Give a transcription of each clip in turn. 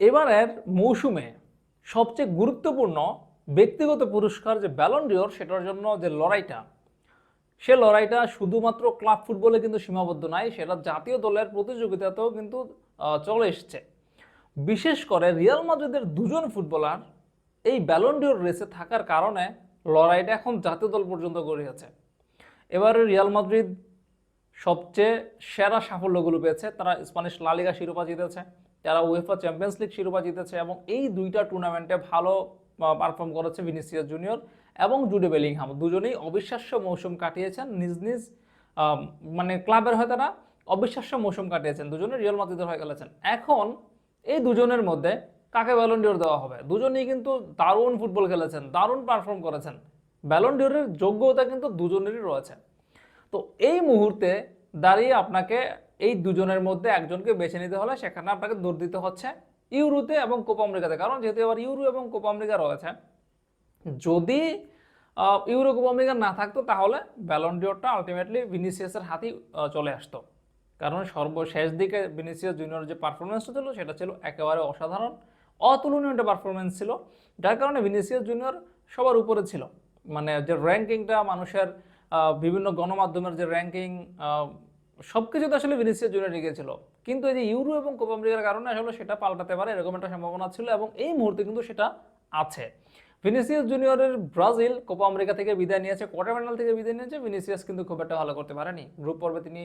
এবারের মৌসুমে সবচেয়ে গুরুত্বপূর্ণ ব্যক্তিগত পুরস্কার যে ব্যালন ডিওর সেটার জন্য যে লড়াইটা, সে লড়াইটা শুধুমাত্র ক্লাব ফুটবলে কিন্তু সীমাবদ্ধ নাই, সেটা জাতীয় দলের প্রতিযোগিতাতেও কিন্তু চলে এসছে। বিশেষ করে রিয়াল মাদ্রিদের দুজন ফুটবলার এই ব্যালন ডিওর রেসে থাকার কারণে লড়াইটা এখন জাতীয় দল পর্যন্ত গড়িয়েছে এবারে রিয়াল মাদ্রিদ সবচেয়ে সেরা সাফল্যগুলো পেয়েছে। তারা স্প্যানিশ লালিগা শিরোপা জিতেছে, তারা উয়েফা চ্যাম্পিয়ন্স লিগ শিরোপা জিতেছে এবং এই দুইটা টুর্নামেন্টে ভালো পারফর্ম করেছে ভিনিসিয়াস জুনিয়র এবং জুডে বেলিংহাম। দুজনেই অবিশ্বাস্য মৌসুম কাটিয়েছেন, নিজ নিজ মানে ক্লাবের হয়ে তারা অবিশ্বাস্য মৌসুম কাটিয়েছেন। দুজনে রিয়াল মাদ্রিদের হয়ে খেলেছেন। এখন এই দুজনের মধ্যে কাকে ব্যালন ডিওর দেওয়া হবে? দুজনেই কিন্তু দারুণ ফুটবল খেলেছেন, দারুণ পারফর্ম করেছেন। ব্যালন ডিওরের যোগ্যতা কিন্তু দুজনেরই রয়েছে। তো এই মুহূর্তে দাঁড়িয়ে আপনাকে এই দুজনের মধ্যে একজনকে বেছে নিতে হলে সেখানে আপনাকে দৌড় দিতে হচ্ছে ইউরোতে এবং কোপা আমেরিকাতে। কারণ যেহেতু এবার ইউরো এবং কোপা আমেরিকা রয়েছে, যদি ইউরো কোপা আমেরিকা না থাকতো তাহলে ব্যালন ডিওরটা আলটিমেটলি ভিনিসিয়াসের হাতেই চলে আসতো। কারণ সর্বশেষ দিকে ভিনিসিয়াস জুনিয়র যে পারফরমেন্সটা ছিল সেটা ছিল একেবারে অসাধারণ, অতুলনীয় একটা পারফরমেন্স ছিল। যার কারণে ভিনিসিয়াস জুনিয়র সবার উপরে ছিল। মানে যে র্যাঙ্কিংটা মানুষের বিভিন্ন গণমাধ্যমের যে র্যাঙ্কিং সব কিছুতে আসলে ভিনিসিয়াস জুনিয়র এগিয়েছিল কিন্তু এই যে ইউরো এবং কোপা আমেরিকার কারণে আসলে সেটা পাল্টাতে পারে, এরকম একটা সম্ভাবনা ছিল এবং এই মুহূর্তে কিন্তু সেটা আছে। ভিনিসিয়াস জুনিয়রের ব্রাজিল কোপা আমেরিকা থেকে বিদায় নিয়েছে কোয়ার্টার ফাইনাল থেকে বিদায় নিয়েছে ভিনিসিয়াস কিন্তু খুব একটা ভালো করতে পারেনি। গ্রুপ পর্বে তিনি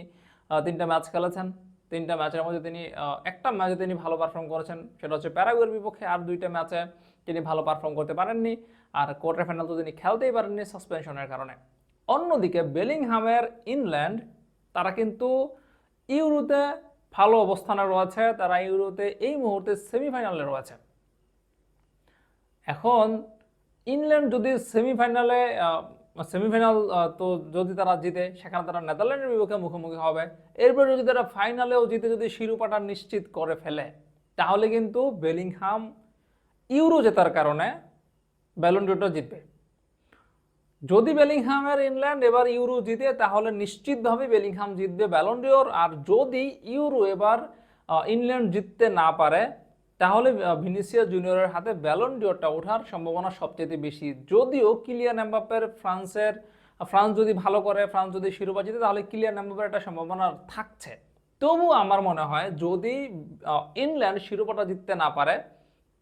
তিনটা ম্যাচ খেলেছেন। তিনটা ম্যাচের মধ্যে তিনি একটা ম্যাচে তিনি ভালো পারফর্ম করেছেন, সেটা হচ্ছে প্যারাগুয়ের বিপক্ষে। আর দুইটা ম্যাচে তিনি ভালো পারফর্ম করতে পারেননি। আর কোয়ার্টার ফাইনাল তো তিনি খেলতেই পারেননি সাসপেনশনের কারণে। অন্যদিকে বেলিংহামের ইংল্যান্ড তারা কিন্তু ইউরোতে ভালো অবস্থানে রয়েছে, তারা ইউরোতে এই মুহূর্তে সেমিফাইনালে রয়েছে। এখন ইংল্যান্ড যদি সেমিফাইনালে সেমিফাইনাল তো যদি তারা জিতে, সেখানে তারা নেদারল্যান্ডের বিপক্ষে মুখোমুখি হবে। এরপর যদি তারা ফাইনালেও জিতে যদি শিরোপাটা নিশ্চিত করে ফেলে, তাহলে কিন্তু বেলিংহাম ইউরো জেতার কারণে ব্যালন ডিওরটা জিতবে। যদি বেলিংহামের ইংল্যান্ড এবার ইউরো জিতে তাহলে নিশ্চিতভাবে বেলিংহাম জিতবে ব্যালন ডিওর আর যদি ইউরো এবার ইংল্যান্ড জিততে না পারে তাহলে আহ, ভিনিসিয়াস জুনিয়রের হাতে ব্যালন ডিওরটা ওঠার সম্ভাবনা সবচেয়ে বেশি। যদিও কিলিয়ান এমবাপ্পের ফ্রান্সের ফ্রান্স যদি ভালো করে ফ্রান্স যদি শিরোপা জিতে তাহলে কিলিয়ান এমবাপ্পের একটা সম্ভাবনা থাকছে। তবু আমার মনে হয় যদি ইংল্যান্ড শিরোপাটা জিততে না পারে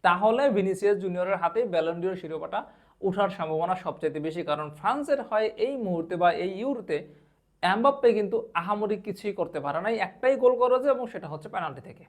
তাহলে ভিনিসিয়াস জুনিয়রের হাতে ব্যালন ডিওর শিরোপাটা ওঠার সম্ভাবনা সবচেয়ে বেশি, কারণ ফ্রান্সের হয় এই মুহূর্তে বা এই ইউরোতে অ্যাম্বাপ্পে কিন্তু আহামরি কিছুই করতে পারে নাই। একটাই গোল করেছে এবং সেটা হচ্ছে পেনাল্টি থেকে।